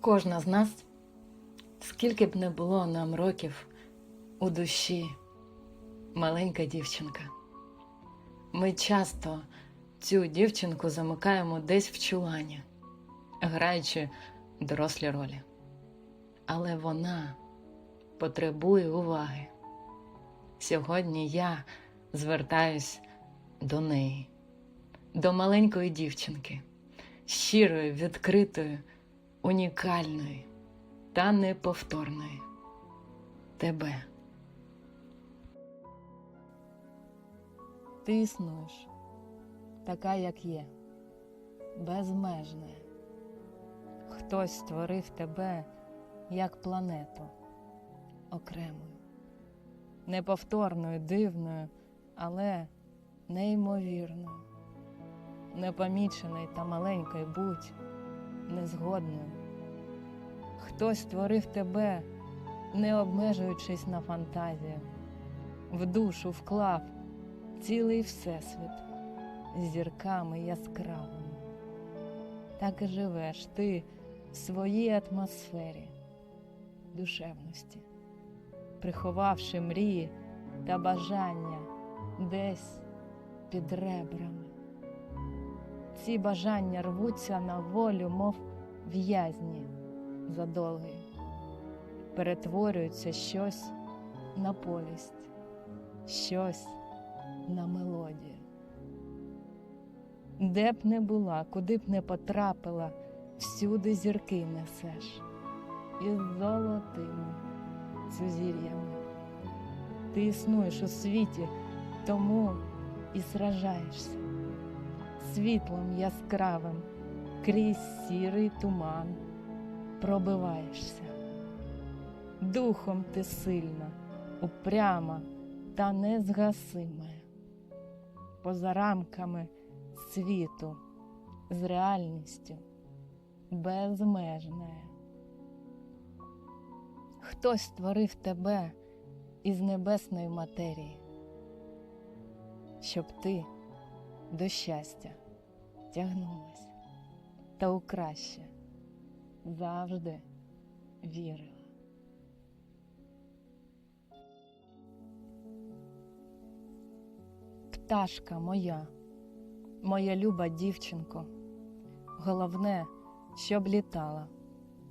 Кожна з нас, скільки б не було нам років у душі, маленька дівчинка. Ми часто цю дівчинку замикаємо десь в чулані, граючи дорослі ролі. Але вона потребує уваги. Сьогодні я звертаюсь до неї, до маленької дівчинки, щирої, відкритої, унікальної та неповторної тебе. Ти існуєш, така, як є, безмежна. Хтось створив тебе як планету окремою, неповторною, дивною, але неймовірною, непоміченою та маленькою будь незгодною. Хтось створив тебе, не обмежуючись на фантазію, в душу вклав цілий всесвіт зірками яскравими. Так і живеш ти в своїй атмосфері душевності, приховавши мрії та бажання десь під ребрами. Ці бажання рвуться на волю, мов в'язні задолги, перетворюється щось на повість, щось на мелодію. Де б не була, куди б не потрапила, всюди зірки несеш із золотими сузір'ями. Ти існуєш у світі, тому і сражаєшся світлом яскравим крізь сірий туман пробиваєшся. Духом ти сильна, упряма та незгасима. Поза рамками світу з реальністю безмежною. Хтось створив тебе із небесної матерії, щоб ти до щастя тягнулась та у краще завжди вірила. Пташка моя, моя люба дівчинко, головне, щоб літала,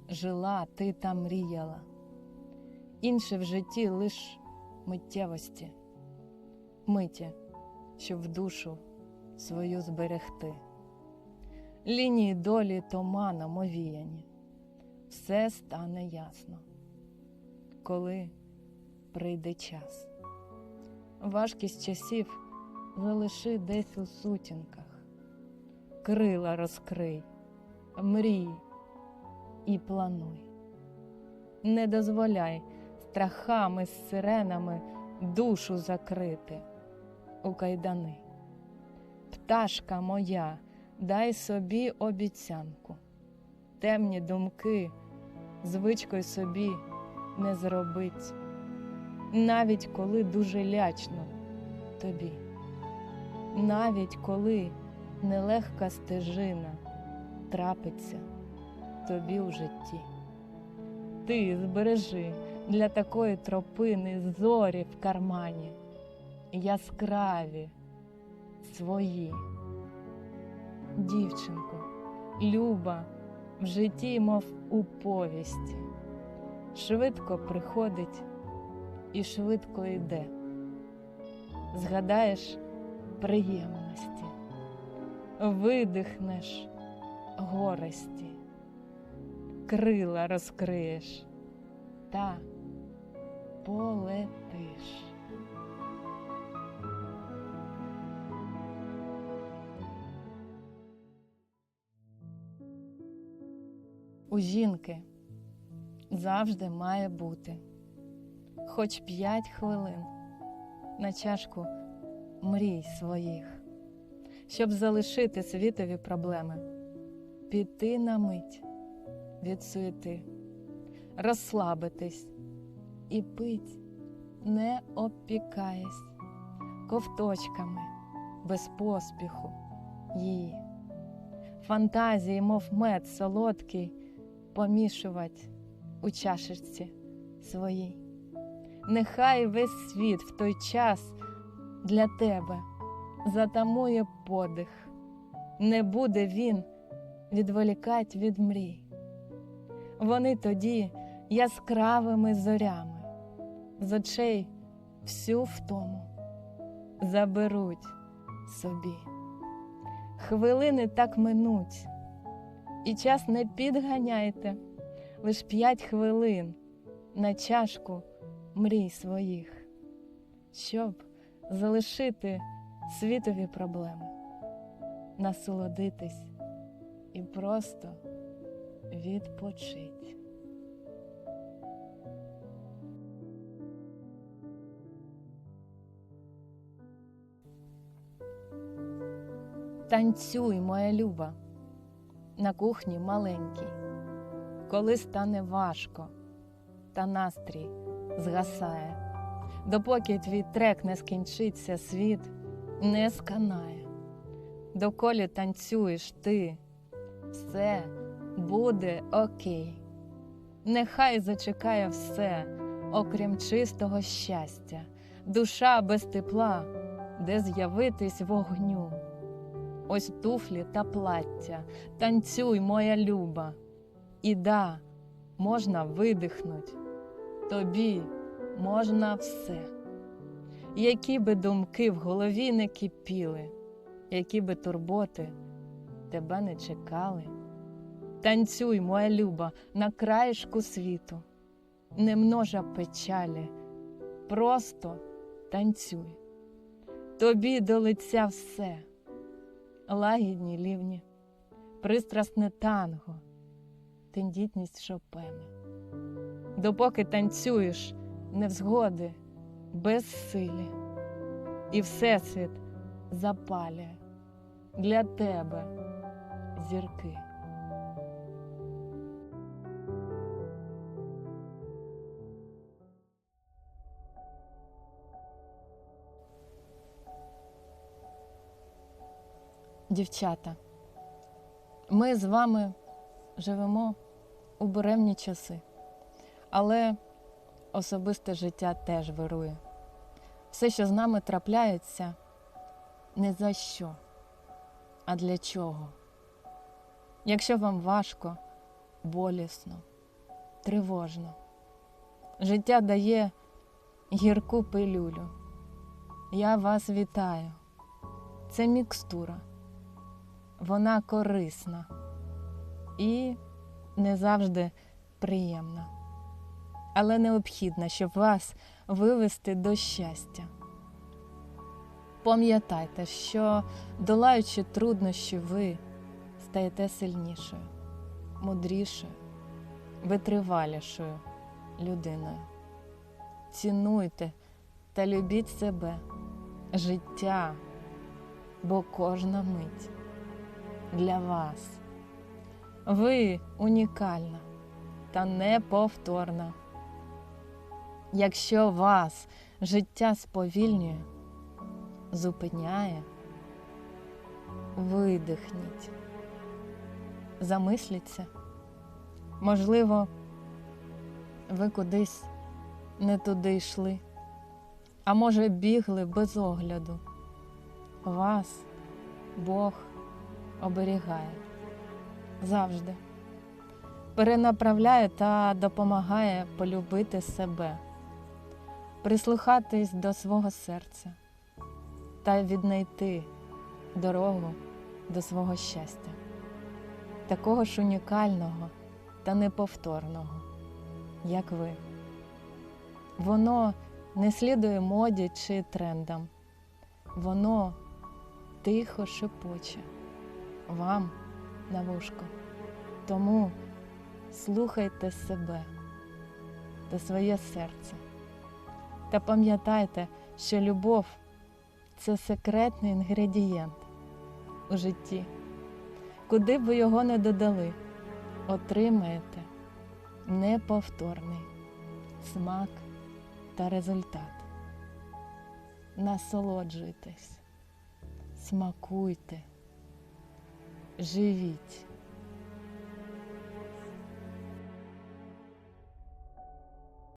жила ти та мріяла. Інше в житті лиш миттєвості, миті, щоб в душу свою зберегти. Лінії долі туманом овіяні, все стане ясно, коли прийде час. Важкість часів залиши десь у сутінках, крила розкрий, мрій і плануй. Не дозволяй страхами з сиренами душу закрити у кайдани. Пташка моя, дай собі обіцянку, темні думки звичкою собі не зробить, навіть коли дуже лячно тобі, навіть коли нелегка стежина трапиться тобі у житті. Ти збережи для такої тропини зорі в кармані, яскраві свої. Дівчинко, люба в житті, мов у повісті, швидко приходить і швидко йде. Згадаєш приємності, видихнеш горості, крила розкриєш та полетиш. У жінки завжди має бути хоч п'ять хвилин на чашку мрій своїх, щоб залишити світові проблеми, піти на мить від суєти, розслабитись і пить, не обпікаясь ковточками без поспіху її. Фантазії, мов мед солодкий, помішувати у чашечці своїй. Нехай весь світ в той час для тебе затамує подих, не буде він відволікать від мрій. Вони тоді яскравими зорями з очей всю втому заберуть собі. Хвилини так минуть, і час не підганяйте, лиш п'ять хвилин на чашку мрій своїх, щоб залишити світові проблеми, насолодитись і просто відпочить. Танцюй, моя люба, на кухні маленькій, коли стане важко, та настрій згасає, допоки твій трек не скінчиться, світ не сканає. Доколі танцюєш ти, все буде окей. Нехай зачекає все, окрім чистого щастя, душа без тепла, де з'явитись вогню. Ось туфлі та плаття, танцюй, моя люба, і да, можна видихнуть, тобі можна все. Які би думки в голові не кипіли, які би турботи тебе не чекали. Танцюй, моя люба, на краєшку світу, не множа печалі, просто танцюй. Тобі до лиця все лагідні лівні, пристрасне танго, тендітність шопена. Допоки танцюєш невзгоди, безсилі, і Всесвіт запалює для тебе зірки. Дівчата, ми з вами живемо у буремні часи, але особисте життя теж вирує. Все, що з нами трапляється, не за що, а для чого. Якщо вам важко, болісно, тривожно, життя дає гірку пилюлю. Я вас вітаю. Це мікстура вона корисна і не завжди приємна, але необхідна, щоб вас вивести до щастя. Пам'ятайте, що, долаючи труднощі, ви стаєте сильнішою, мудрішою, витривалішою людиною. Цінуйте та любіть себе, життя, бо кожна мить для вас. Ви унікальна та неповторна. Якщо вас життя сповільнює, зупиняє, видихніть, замисліться, можливо, ви кудись не туди йшли, а може, бігли без огляду. Вас Бог оберігає. Завжди, перенаправляє та допомагає полюбити себе, прислухатись до свого серця та віднайти дорогу до свого щастя, такого ж унікального та неповторного, як ви. Воно не слідує моді чи трендам, воно тихо шепоче вам на вушко. Тому слухайте себе та своє серце. Та пам'ятайте, що любов це секретний інгредієнт у житті. Куди б ви його не додали, отримаєте неповторний смак та результат. Насолоджуйтесь, смакуйте живіть.